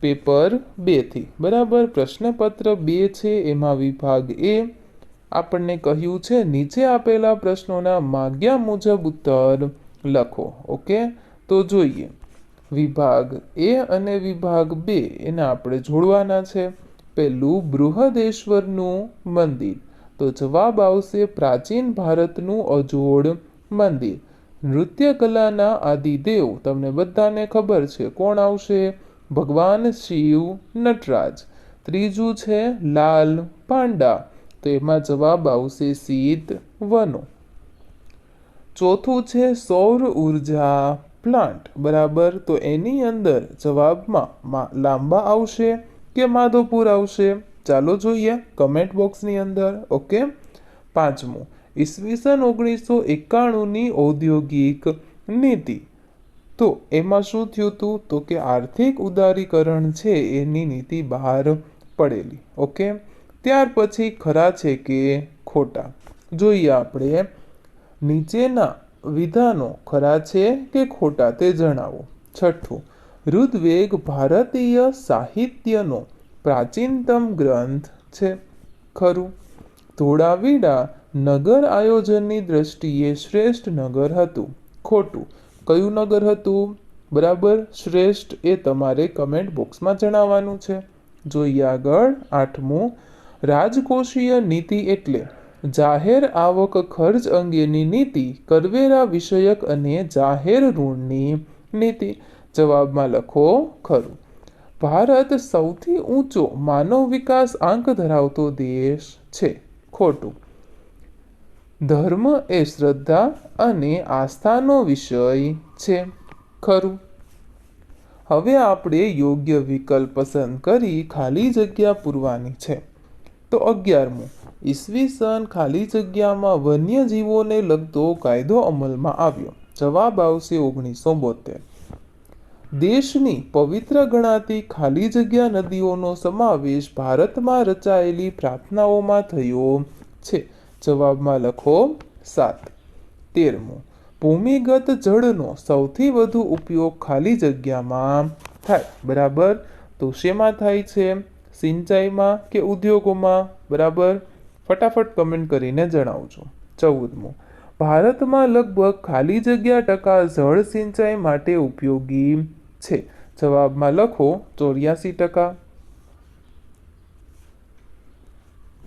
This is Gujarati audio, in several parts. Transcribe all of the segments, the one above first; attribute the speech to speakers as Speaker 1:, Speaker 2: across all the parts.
Speaker 1: પેપર બેથી બરાબર? પ્રશ્નપત્ર બે છે, એમાં વિભાગ એ. આપણને કહ્યું છે, નીચે આપેલા પ્રશ્નોના માગ્યા મુજબ ઉત્તર લખો, ઓકે? તો જોઈએ. વિભાગ એ અને વિભાગ બે, એને આપણે જોડવાના છે. પહેલું, બૃહદેશ્વરનું મંદિર. તો જવાબ આવશે, પ્રાચીન ભારતનું અજોડ મંદિર. નૃત્ય કલાના આદિદેવ. તમને બધાને ખબર છે. કોણ આવશે? ભગવાન શિવ નટરાજ. ત્રીજું છે લાલ પાંડા. તો એમાં જવાબ આવશે શીત વનો. ચોથું છે સૌર ઊર્જા પ્લાન્ટ. બરાબર? તો એની અંદર જવાબમાં લાંબા આવશે કે માધવપુર આવશે? ચાલો જોઈએ કમેન્ટ બોક્સની અંદર. ઓકે પાંચમું. ઈસવીસન ઓગણીસો એકાણુંની ઔદ્યોગિક નીતિ. તો એમાં શું થયું હતું તો કે આર્થિક ઉદારીકરણ છે એની નીતિ બહાર પડેલી, ઓકે? ત્યાર પછી ખરા છે કે ખોટા. જોઈએ આપણે નીચેના વિધાનો ખરા છે કે ખોટા તે જણાવો. છઠ્ઠું ઋદ્વેગ ભારતીય સાહિત્યનો પ્રાચીનતમ ગ્રંથ છે. ખરું. ધોળાવીરા નગર આયોજનની દ્રષ્ટિએ શ્રેષ્ઠ નગર હતું. ખોટું. કયું નગર હતું? બરાબર, શ્રેષ્ઠ એ તમારે કમેન્ટ બોક્સમાં જણાવવાનું છે. જોઈએ આગળ, આઠમું. રાજકોષીય નીતિ એટલે જાહેર આવક ખર્ચ અંગેની નીતિ, કરવેરા વિષયક અને જાહેર ઋણની નીતિ. જવાબમાં લખો ખરું. ભારત સૌથી ઊંચો માનવ વિકાસ આંક ધરાવતો દેશ છે. ખોટું. ધર્મ એ શ્રદ્ધા અને આસ્થાનો વિષય છે. ખરું. હવે આપણે યોગ્ય વિકલ્પ પસંદ કરી ખાલી જગ્યા પૂરવાની છે. તો અગિયારમું, ઈસવીસન ખાલી જગ્યામાં વન્યજીવોને લગતો કાયદો અમલમાં આવ્યો. જવાબ આવશે ઓગણીસો બોતેર દેશની પવિત્ર ગણાતી ખાલી જગ્યા નદીઓનો સમાવેશ ભારતમાં રચાયેલી પ્રાર્થનાઓમાં થયો છે. જવાબમાં લખો સાત. તેરમું, ભૂમિગત જળનો સૌથી વધુ ઉપયોગ ખાલી જગ્યામાં થાય, બરાબર? તો શેમાં થાય છે? સિંચાઈમાં કે ઉદ્યોગોમાં? બરાબર? ફટાફટ કમેન્ટ કરીને જણાવજો. ચૌદમું, ભારતમાં લગભગ ખાલી જગ્યા ટકા જળ સિંચાઈ માટે ઉપયોગી છે. જવાબમાં લખો ચોર્યાસી ટકા.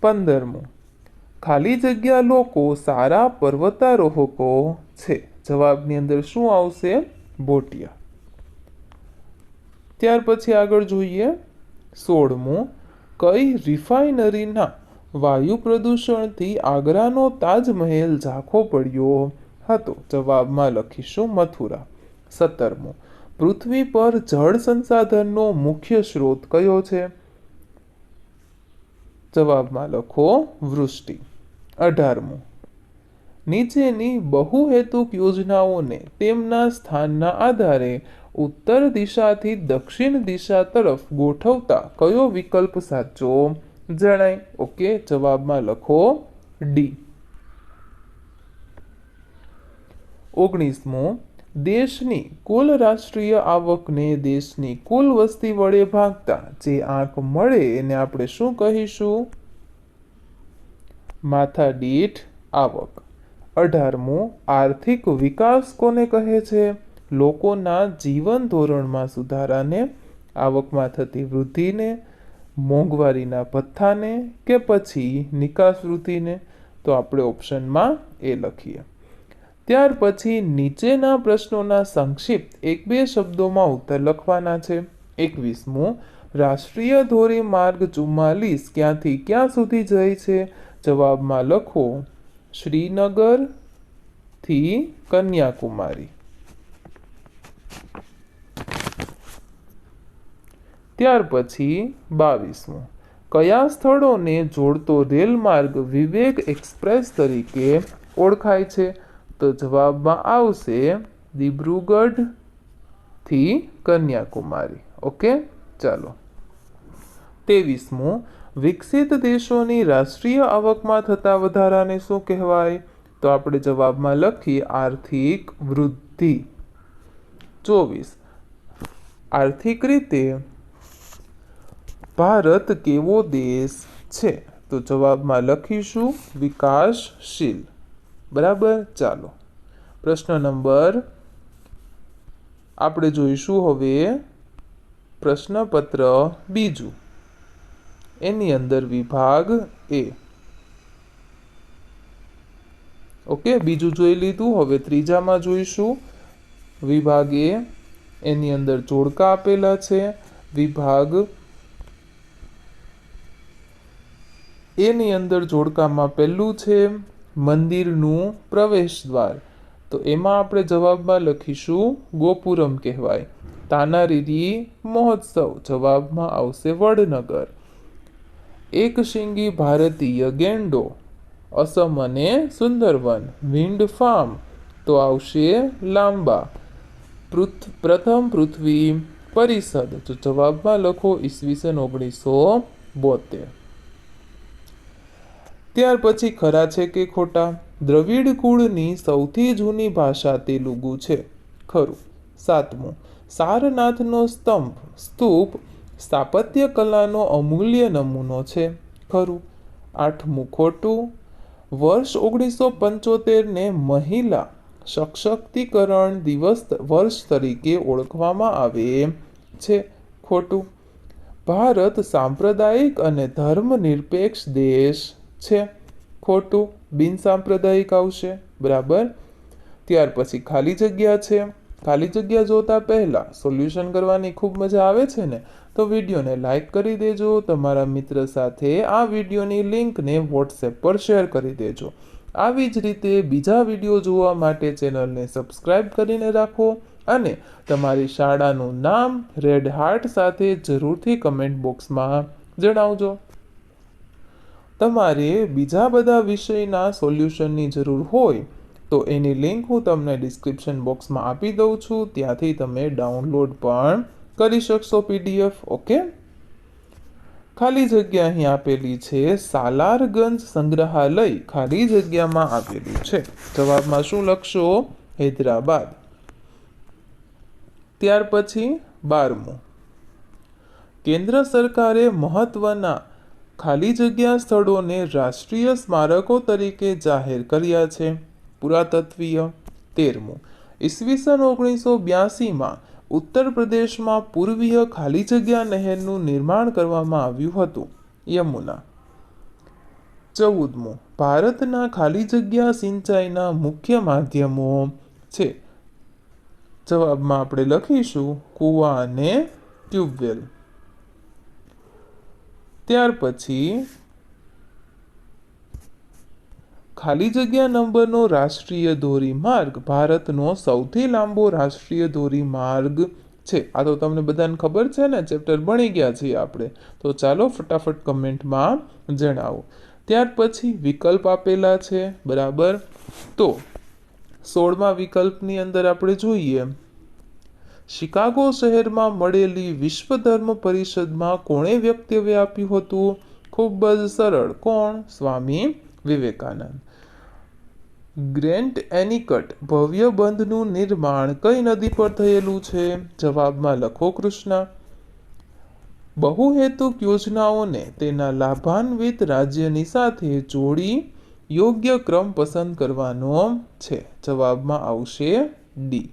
Speaker 1: પંદરમું ખાલી જગ્યા લોકો સારા પર્વતારોહકો છે. જવાબની અંદર શું આવશે? બોટિયા. ત્યાર પછી આગળ જોઈએ. સોળમું, કઈ રિફાઇનરીના વાયુ પ્રદૂષણથી આગ્રાનો તાજમહેલ ઝાંખો પડ્યો હતો? જવાબમાં લખીશું મથુરા. સત્તરમું, પૃથ્વી પર જળ સંસાધનનો મુખ્ય સ્ત્રોત કયો છે? જવાબમાં લખો વૃષ્ટિ. અઢારમું. નીચેની બહુહેતુક યોજનાઓને તેમના સ્થાનના આધારે ઉત્તર દિશાથી દક્ષિણ દિશા તરફ ગોઠવતા કયો વિકલ્પ સાચો? જણાય. ઓકે, જવાબમાં લખો ડી ઓગણીસમો. દેશની કુલ રાષ્ટ્રીય આવકને દેશની કુલ વસ્તી વડે ભાગતા જે આંક મળે એને આપણે શું કહીશું? માથાદીઠ આવક. અઢારમું, આર્થિક વિકાસ કોને કહે છે? લોકોના જીવન ધોરણમાં સુધારાને, આવકમાં થતી વૃદ્ધિને, મોંઘવારીના ભથ્થાને કે પછી નિકાસ વૃદ્ધિને તો આપણે ઓપ્શનમાં એ લખીએ. ત્યાર પછી નીચેના પ્રશ્નોના સંક્ષિપ્ત એક બે શબ્દોમાં ઉત્તર લખવાના છે. એકવીસમું, રાષ્ટ્રીય ધોરીમાર્ગ ચુમ્માલીસ ક્યાંથી ક્યાં સુધી જાય છે? જવાબમાં લખો શ્રીનગરથી કન્યાકુમારી. ત્યાર પછી બાવીસમું. કયા સ્થળોને જોડતો રેલમાર્ગ વિવેક એક્સપ્રેસ તરીકે ઓળખાય છે? તો જવાબમાં આવશે દિબ્રુગઢથી કન્યાકુમારી. ઓકે? ચાલો. ત્રેવીસમું. વિકસિત દેશોની રાષ્ટ્રીય આવકમાં થતા વધારાને શું કહેવાય? તો આપણે જવાબમાં લખીએ આર્થિક વૃદ્ધિ. ચોવીસ. આર્થિક રીતે ભારત કેવો દેશ છે? તો જવાબમાં લખીશું વિકાસશીલ. બરાબર? ચાલો. પ્રશ્ન નંબર આપણે જોઈશું હવે પ્રશ્નપત્ર બીજું. એની અંદર વિભાગ એ. ઓકે, બીજું જોઈ લીધું, હવે ત્રીજામાં જોઈશું. વિભાગ એ, એની અંદર જોડકા આપેલા છે. વિભાગ એની અંદર જોડકામાં પહેલું છે, મંદિરનું પ્રવેશ દ્વાર તો એમાં આપણે જવાબમાં લખીશું, ગોપુરમ કહેવાય. તાનારીરી મહોત્સવ, જવાબમાં આવશે વડનગર. એક શિંગી ભારતીય ગેંડો અસમ અને સુંદરવન વિન્ડ ફાર્મ તો આવશે લાંબા. પ્રથમ પૃથ્વી પરિષદ, તો જવાબમાં લખો ઈસવીસન ઓગણીસો બોતેર. ત્યાર પછી ખરા છે કે ખોટા? દ્રવિડ કુળની સૌથી જૂની ભાષા તેલુગુ છે. ખરું. સાતમું. સારનાથનો સ્તંભ, સ્તૂપ સ્થાપત્ય કલાનો અમૂલ્ય નમૂનો છે. ખરું. આઠમું ખોટું. વર્ષ ઓગણીસો પંચોતેરને મહિલા સશક્તિકરણ દિવસ વર્ષ તરીકે ઓળખવામાં આવે છે. ખોટું. ભારત સાંપ્રદાયિક અને ધર્મનિરપેક્ષ દેશ છે. ખોટું. બિનસાંપ્રદાયિક આવશે. બરાબર. ત્યાર પછી ખાલી જગ્યા છે. ખાલી જગ્યા જોતા પહેલાં સોલ્યુશન કરવાની ખૂબ મજા આવે છે ને? તો વિડીયોને લાઈક કરી દેજો, તમારા મિત્ર સાથે આ વિડીયોની લિંકને વોટ્સએપ પર શેર કરી દેજો. આવી જ રીતે બીજા વીડિયો જોવા માટે ચેનલને સબસ્ક્રાઇબ કરીને રાખો અને તમારી શાળાનું નામ રેડ હાર્ટ સાથે જરૂરથી કમેન્ટ બોક્સમાં જણાવજો. તમારે બીજા બધા વિષયના સોલ્યુશનની જરૂર હોય તો એની લિંક હું તમને ડિસ્ક્રિપ્શન બોક્સમાં આપી દઉં છું. ત્યાંથી તમે ડાઉનલોડ પણ કરી શકશો પીડીએફ ઓકે? ખાલી જગ્યા અહીં આપેલી છે, સાલારગંજ સંગ્રહાલય. ખાલી જગ્યામાં આપેલું છે. જવાબમાં શું લખશો? હૈદરાબાદ. ત્યાર પછી બારમું. કેન્દ્ર સરકારે મહત્વના ખાલી જગ્યા સ્થળોને રાષ્ટ્રીય સ્મારકો તરીકે જાહેર કર્યા છે. પુરાતત્વીય તેરમું. ઈસવીસન ઓગણીસો બ્યાસીમાં ઉત્તર પ્રદેશમાં પૂર્વીય ખાલી જગ્યા નહેરનું નિર્માણ કરવામાં આવ્યું હતું. યમુના. ચૌદમું. ભારતના ખાલી જગ્યા સિંચાઈના મુખ્ય માધ્યમો છે. જવાબમાં આપણે લખીશું કુવા અને ટ્યુબવેલ. ત્યાર પછી ખાલી જગ્યા નંબરનો રાષ્ટ્રીય ધોરીમાર્ગ ભારતનો સૌથી લાંબો રાષ્ટ્રીય ધોરીમાર્ગ છે. આ તો તમને બધાને ખબર છે ને, ચેપ્ટર ભણી ગયા છીએ આપણે. તો ચાલો ફટાફટ કમેન્ટમાં જણાવો. ત્યાર પછી વિકલ્પ આપેલા છે, બરાબર? તો સોળમા વિકલ્પની અંદર આપણે જોઈએ. શિકાગો શહેરમાં મળેલી વિશ્વ ધર્મ પરિષદમાં કોણે વક્તવ્ય આપ્યું હતું? ખૂબ જ સરળ. કોણ? સ્વામી વિવેકાનંદ. ગ્રેન્ટ એનિકટ ભવ્ય બંધનું નિર્માણ કઈ નદી પર થયેલું છે? જવાબમાં લખો કૃષ્ણા. બહુહેતુક યોજનાઓને તેના લાભાન્વિત રાજ્યની સાથે જોડી યોગ્ય ક્રમ પસંદ કરવાનો છે. જવાબમાં આવશે ડી.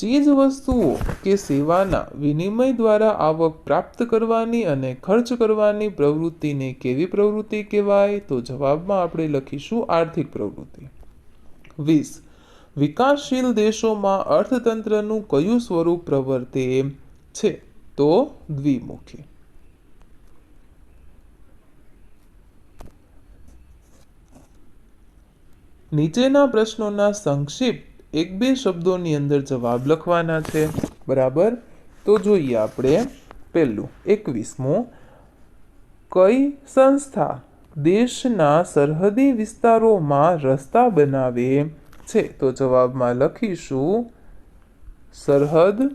Speaker 1: ચીજ વસ્તુઓ કે સેવાના વિનિમય દ્વારા આવક પ્રાપ્ત કરવાની અને ખર્ચ કરવાની પ્રવૃત્તિને કેવી પ્રવૃત્તિ કહેવાય? તો જવાબમાં આપણે લખીશું આર્થિક પ્રવૃત્તિ. વીસ. વિકાસશીલ દેશોમાં અર્થતંત્રનું કયું સ્વરૂપ પ્રવર્તે છે? તો દ્વિમુખી. નીચેના પ્રશ્નોના સંક્ષિપ્ત એક બે શબ્દોની અંદર જવાબ લખવાના છે. બરાબર? તો જોઈએ આપણે પહેલું, એકવીસમું. કઈ સંસ્થા દેશના સરહદી વિસ્તારોમાં રસ્તા બનાવે છે? તો જવાબમાં લખીશું, સરહદ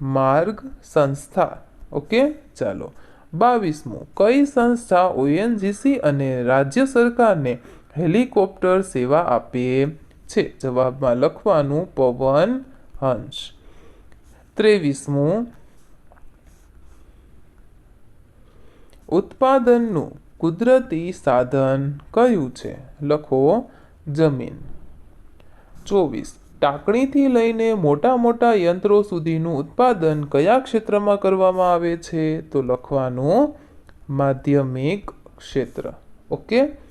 Speaker 1: માર્ગ સંસ્થા. ઓકે? ચાલો. બાવીસમું. કઈ સંસ્થા ઓએનજીસી અને રાજ્ય સરકારને હેલિકોપ્ટર સેવા આપે? છે. જવાબમાં લખવાનું પવન હંસ. ત્રેવીસમું. ઉત્પાદનનું કુદરતી સાધન કયું છે? લખો જમીન. ચોવીસ. ટાંકણીથી લઈને મોટા મોટા યંત્રો સુધીનું ઉત્પાદન કયા ક્ષેત્રમાં કરવામાં આવે છે? તો લખવાનું માધ્યમિક ક્ષેત્ર. ઓકે?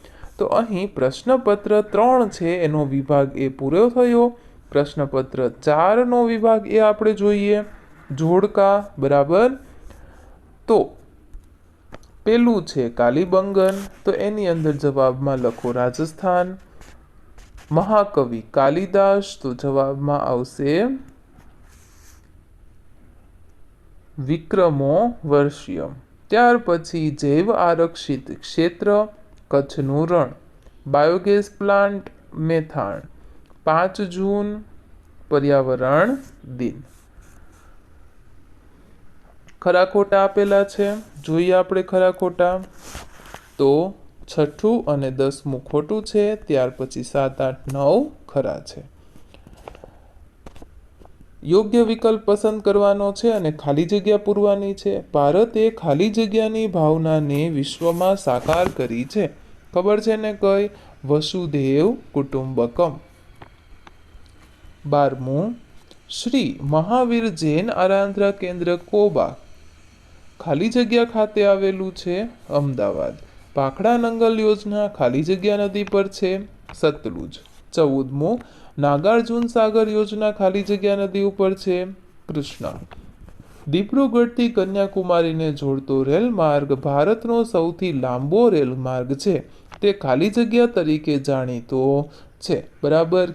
Speaker 1: તો અહીં પ્રશ્નપત્ર ત્રણ છે, એનો વિભાગ એ પૂરો થયો. પ્રશ્નપત્ર ચારનો વિભાગ એ આપણે જોઈએ. જોડકા, બરાબર? તો પેલું છે કાલીબંગન. તો એની અંદર જવાબમાં લખો રાજસ્થાન. મહાકવિ કાલિદાસ, તો જવાબમાં આવશે વિક્રમો વર્ષિયમ. ત્યાર પછી જૈવ આરક્ષિત ક્ષેત્ર. કચ્છનું રણ બાયોગેસ પ્લાન્ટ મેથાણ, પાંચ જૂન પર્યાવરણ દિન. ખરા ખોટા આપેલા છે? જોઈએ આપણે ખરા ખોટા. તો છઠ્ઠું અને દસમું ખોટું છે, ત્યાર પછી સાત, આઠ, નવ ખરા છે. યોગ્ય વિકલ્પ પસંદ કરવાનો છે અને ખાલી જગ્યા પૂરવાની છે. ભારતે ખાલી જગ્યાની ભાવનાને વિશ્વમાં સાકાર કરી છે. ખબર છે ને કઈ? વસુદેવ કુટુંબકમ. બારમું, શ્રી મહાવીર જૈન આરાધના કેન્દ્ર કોબા. ખાલી જગ્યા ખાતે આવેલું છે અમદાવાદ. ભાખડા નંગલ યોજના ખાલી જગ્યા નદી પર છે. સતલુજ. ચૌદમું નાગાર્જુન સાગર યોજના ખાલી જગ્યા નદી ઉપર છે. કૃષ્ણ. દિબ્રુગઢથી કન્યાકુમારીને જોડતો રેલ માર્ગ ભારતનો સૌથી લાંબો રેલ માર્ગ છે. તે ખાલી જગ્યા તરીકે જાણીતો છે. બરાબર?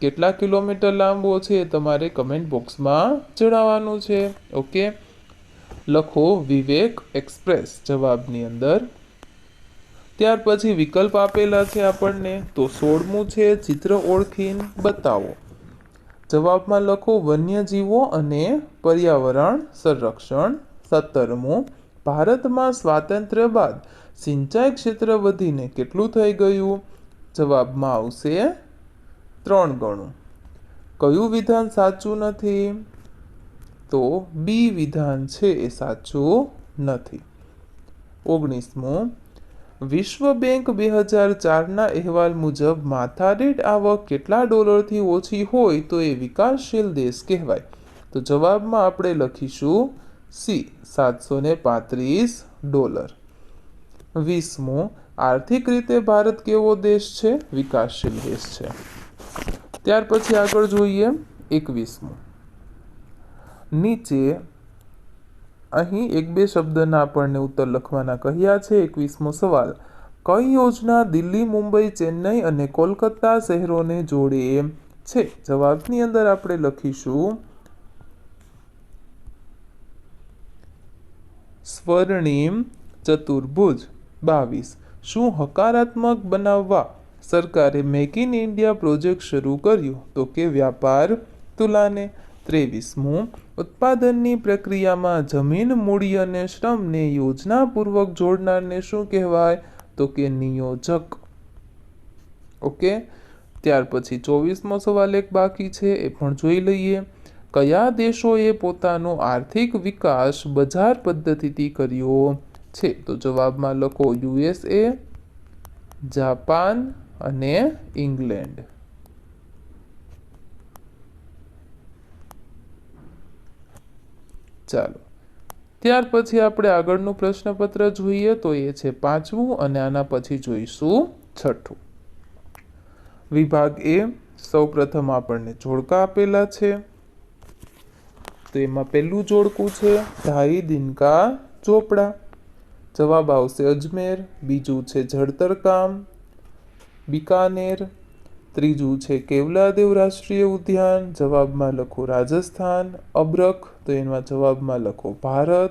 Speaker 1: કેટલા કિલોમીટર લાંબો છે તમારે કમેન્ટ બોક્સમાં જણાવવાનું છે. ઓકે? લખો વિવેક એક્સપ્રેસ જવાબની અંદર ત્યાર પછી વિકલ્પ આપેલા છે આપણને, તો સોળમું છે ચિત્ર ઓળખીને બતાવો. જવાબમાં લખો વન્યજીવો અને પર્યાવરણ સંરક્ષણ. સત્તરમું, ભારતમાં સ્વાતંત્ર્ય બાદ સિંચાઈ ક્ષેત્ર વધીને કેટલું થઈ ગયું? જવાબમાં આવશે ત્રણ ગણું. કયું વિધાન સાચું નથી? તો બી વિધાન છે એ સાચું નથી. ઓગણીસમું વિશ્વ બેંક બે હજાર ચારના અહેવાલ મુજબ, માથાદીઠ આવક કેટલા ડોલરથી ઓછી હોય તો એ વિકાસશીલ દેશ કહેવાય. તો જવાબમાં આપણે લખીશું સી, સાતસો ને પાંત્રીસ ડોલર. વીસમો, આર્થિક રીતે ભારત કેવો દેશ છે? વિકાસશીલ દેશ છે. ત્યાર પછી આગળ જોઈએ એકવીસમું. નીચે અહીં એક બે શબ્દના આપણને ઉત્તર લખવાના કહ્યા છે, એકવીસમો સવાલ. કઈ યોજના દિલ્હી, મુંબઈ, ચેન્નઈ અને કોલકાતા શહેરોને જોડે છે? જવાબની અંદર આપણે લખીશું. સ્વર્ણિમ ચતુર્ભુજ, બાવીસ. શું હકારાત્મક બનાવવા સરકારે મેક ઇન ઇન્ડિયા પ્રોજેક્ટ શરૂ કર્યો? તો કે વ્યાપાર તુલાને? ત્રેવીસમું ઉત્પાદનની પ્રક્રિયામાં જમીન મૂડી અને શ્રમને યોજનાપૂર્વક જોડનારને શું કહેવાય? તો કે નિયોજક. ઓકે? ત્યાર પછી ચોવીસમો સવાલ એક બાકી છે, એ પણ જોઈ લઈએ. કયા દેશોએ પોતાનો આર્થિક વિકાસ બજાર પદ્ધતિથી કર્યો છે? તો જવાબમાં લખો યુએસએ જાપાન અને ઇંગ્લેન્ડ. ચાલો. ત્યાર પછી આપણે આગળનું પ્રશ્નપત્ર જોઈએ તો એ છે પાંચમું અને આના પછી જોઈશું છઠ્ઠું. વિભાગ એ સૌપ્રથમ આપણને જોડકા આપેલા છે. તો એમાં પહેલું જોડકું છે ઢાઈ દિનકા, ચોપડા. જવાબ આવશે અજમેર, બીજું છે જળતર કામ, બિકાનેર ત્રીજું છે કેવલાદેવ રાષ્ટ્રીય ઉદ્યાન, જવાબમાં લખો રાજસ્થાન અબ્રખ તો એમાં જવાબમાં લખો ભારત.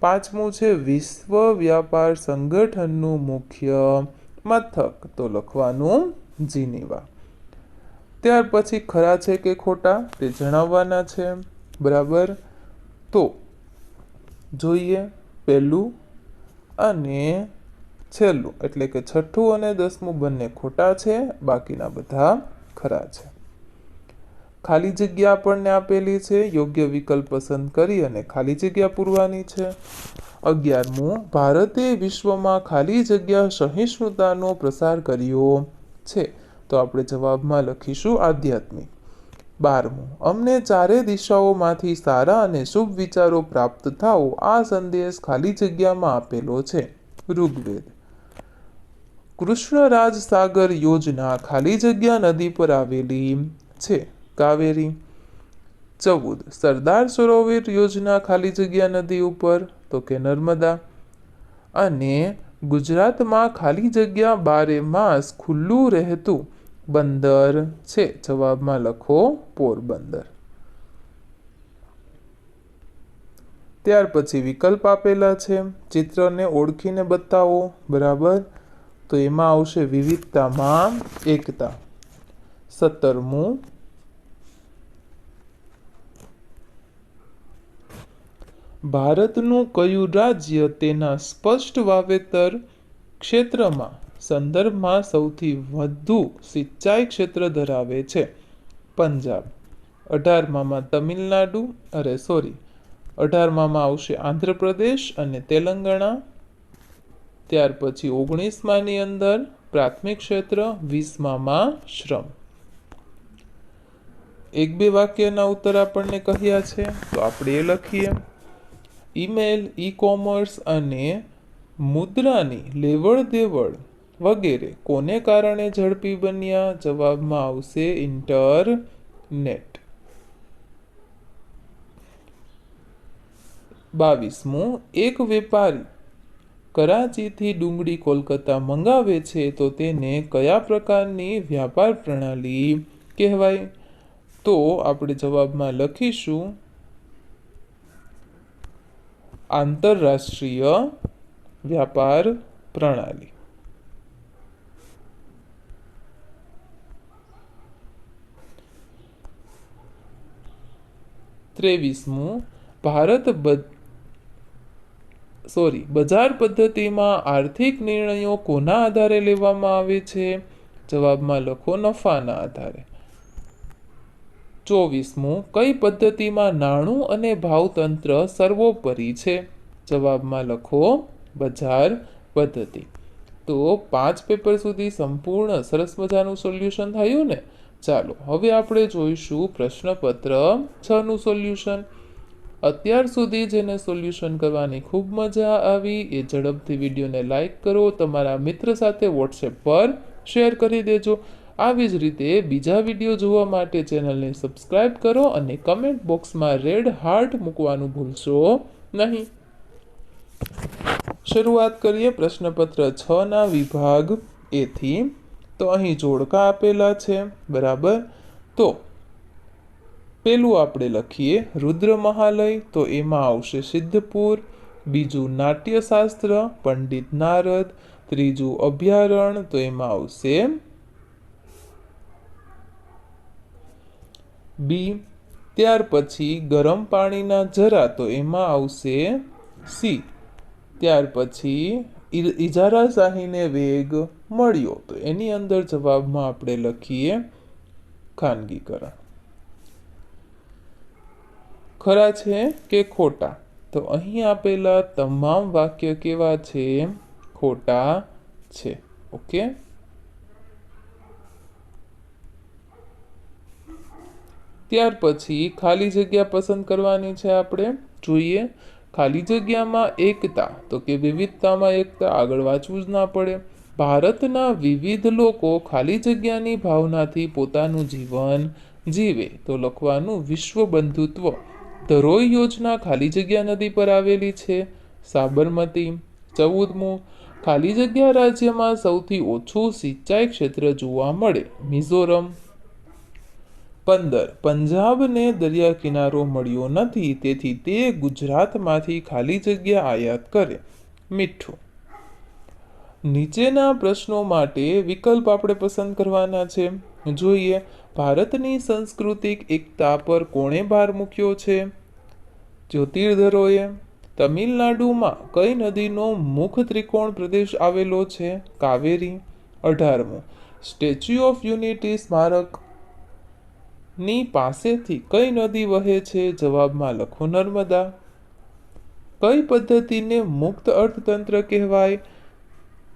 Speaker 1: પાંચમું છે વિશ્વ વ્યાપાર સંગઠનનું મુખ્ય મથક, તો લખવાનું જીનીવા. ત્યાર પછી ખરા છે કે ખોટા, તે જણાવવાના છે. બરાબર? તો જોઈએ પહેલું અને છેલ્લું, એટલે કે છઠ્ઠું અને દસમું બંને ખોટા છે, બાકીના બધા ખરા છે. ખાલી જગ્યા આપણને આપેલી છે, યોગ્ય વિકલ્પ પસંદ કરી અને ખાલી જગ્યા પૂરવાની છે. અગિયારમું, ભારતે વિશ્વમાં ખાલી જગ્યા સહિષ્ણુતાનો પ્રસાર કર્યો છે. તો આપણે જવાબમાં લખીશું આધ્યાત્મિક. બારમું, અમને ચારે દિશાઓમાંથી સારા અને શુભ વિચારો પ્રાપ્ત થાઓ, આ સંદેશ ખાલી જગ્યામાં આપેલો છે. ઋગ્વેદ. કૃષ્ણરાજ સાગર યોજના ખાલી જગ્યા નદી પર આવેલી છે. કાવેરી ચૌદ. સરદાર સરોવર યોજના ખાલી જગ્યા નદી ઉપર, તો કે નર્મદા. અને ગુજરાતમાં ખાલી જગ્યા બારે માસ ખુલ્લું રહેતું બંદર છે. જવાબમાં લખો પોરબંદર. ત્યાર પછી વિકલ્પ આપેલા છે. ચિત્રને ઓળખીને બતાવો. બરાબર? તો એમાં આવશે વિવિધતામાં એકતા. સત્તરમું. ભારતનું કયું રાજ્ય તેના સ્પષ્ટ વાવેતર ક્ષેત્રમાં, સંદર્ભમાં સૌથી વધુ સિંચાઈ ક્ષેત્ર ધરાવે છે? પંજાબ. અઢારમામાં તમિલનાડુ. અરે સોરી અઢારમામાં આવશે આંધ્રપ્રદેશ અને તેલંગાણા. ત્યાર પછી ઓગણીસમાની અંદર પ્રાથમિક ક્ષેત્ર વીસમામાં શ્રમ. એક બે વાક્યના ઉત્તર આપણને કહ્યા છે, તો આપણે એ લખીએ. ઈમેલ ઈ કોમર્સ અને મુદ્રાની લેવડ દેવડ વગેરે કોને કારણે ઝડપી બન્યા? જવાબમાં આવશે ઇન્ટરનેટ. બાવીસમું, એક વેપારી કરાચીથી ડુંગળી કોલકાતા મંગાવે છે તો તેને કયા પ્રકારની વ્યાપાર પ્રણાલી કહેવાય? તો આપણે જવાબમાં લખીશું, આંતરરાષ્ટ્રીય વ્યાપાર પ્રણાલી. ત્રેવીસમું, ભારત સોરી બજાર પદ્ધતિમાં આર્થિક નિર્ણયો કોના આધારે લેવામાં આવે છે? જવાબમાં લખો નફાના આધારે. ચોવીસમું, કઈ પદ્ધતિમાં નાણું અને ભાવતંત્ર સર્વોપરી છે? જવાબમાં લખો બજાર પદ્ધતિ. તો પાંચ પેપર સુધી સંપૂર્ણ સરસ મજાનું સોલ્યુશન થયું ને? ચાલો, હવે આપણે જોઈશું પ્રશ્નપત્ર છનું સોલ્યુશન. અત્યાર સુધી જેને સોલ્યુશન કરવાની ખૂબ મજા આવી એ ઝડપથી વિડીયોને લાઇક કરો, તમારા મિત્ર સાથે વોટ્સએપ પર શેર કરી દેજો. આવી જ રીતે બીજા વીડિયો જોવા માટે ચેનલને સબસ્ક્રાઇબ કરો અને કમેન્ટ બોક્સમાં રેડ હાર્ટ મૂકવાનું ભૂલશો નહીં. શરૂઆત કરીએ પ્રશ્નપત્ર છ ના વિભાગ એથી તો અહીં જોડકા આપેલા છે, બરાબર? તો પેલું આપણે લખીએ, રુદ્ર મહાલય તો એમાં આવશે સિદ્ધપુર, બીજું નાટ્યશાસ્ત્ર, પંડિત નારદ, ત્રીજું અભયારણ્ય તો એમાં આવશે બી. ત્યાર પછી ગરમ પાણીના જરા, તો એમાં આવશે સી. ત્યાર પછી ઇજારા શાહીને વેગ મળ્યો, તો એની અંદર જવાબમાં આપણે લખીએ ખાનગીકરણ. ખરા છે કે ખોટા? તો અહીં આપેલા તમામ વાક્ય કેવા છે? ખોટા છે. ઓકે ત્યાર પછી ખાલી જગ્યા પસંદ કરવાની છે આપણે. જોઈએ. ખાલી જગ્યામાં એકતા. તો કે વિવિધતામાં એકતા. આગળ વાંચવું જ ના પડે. ભારતના વિવિધ લોકો ખાલી જગ્યાની ભાવનાથી પોતાનું જીવન જીવે. તો લખવાનું વિશ્વ બંધુત્વ ધરોઈ યોજના ખાલી જગ્યા નદી પર આવેલી છે. સાબરમતી, ચૌદમું ખાલી જગ્યા રાજ્યમાં સૌથી ઓછું સિંચાઈ ક્ષેત્ર જોવા મળે, મિઝોરમ. પંદર, પંજાબને દરિયા કિનારો મળ્યો નથી, તેથી તે ગુજરાતમાંથી ખાલી જગ્યા આયાત કરે, મીઠું. નીચેના પ્રશ્નો માટે વિકલ્પ આપણે પસંદ કરવાના છે. જોઈએ ભારતની સાંસ્કૃતિક એકતા પર કોણે ભાર મૂક્યો છે? જ્યોતિર્ધરોએ તમિલનાડુમાં કઈ નદીનો મુખ ત્રિકોણ પ્રદેશ આવેલો છે? કાવેરી, અઢારમું. સ્ટેચ્યુ ઓફ યુનિટી સ્મારકની પાસેથી કઈ નદી વહે છે? જવાબમાં લખો નર્મદા. કઈ પદ્ધતિને મુક્ત અર્થતંત્ર કહેવાય?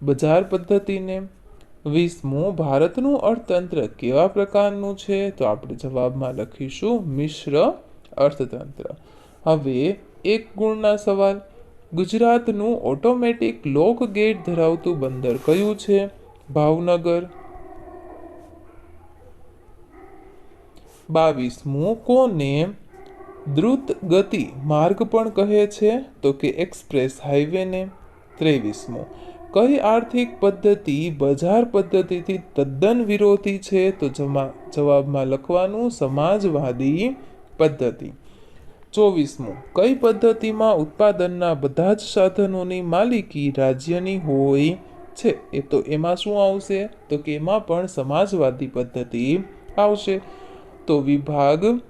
Speaker 1: બજાર પદ્ધતિને વીસમું, ભારતનું અર્થતંત્ર કેવા પ્રકારનું છે? તો આપણે જવાબમાં લખીશું મિશ્ર અર્થતંત્ર. હવે એક ગુણના સવાલ. ગુજરાતનું ઓટોમેટિક લોક ગેટ ધરાવતું બંદર કયું છે? ભાવનગર. બાવીસમું, કોને દ્રુત ગતિ માર્ગ પણ કહે છે? તો કે એક્સપ્રેસ હાઈવેને. ત્રેવીસમું કઈ આર્થિક પદ્ધતિ બજાર પદ્ધતિથી તદ્દન વિરોધી છે તો જમા, જવાબમાં લખવાનું સમાજવાદી પદ્ધતિ. ચોવીસમું, કઈ પદ્ધતિમાં ઉત્પાદનના બધા જ સાધનોની માલિકી રાજ્યની હોય છે? એ તો એમાં શું આવશે? તો કે એમાં પણ સમાજવાદી પદ્ધતિ આવશે. તો વિભાગ,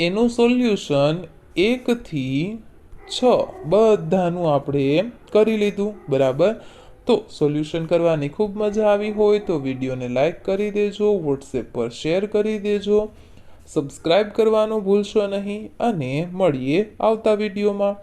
Speaker 1: એનું સોલ્યુશન એકથી છ. બધાનું આપણે કરી લીધું, બરાબર? તો સોલ્યુશન કરવાની ખૂબ મજા આવી હોય તો વિડીયોને લાઇક કરી દેજો વોટ્સએપ પર શેર કરી દેજો સબસ્ક્રાઈબ કરવાનું ભૂલશો નહીં અને મળીએ આવતા વિડીયોમાં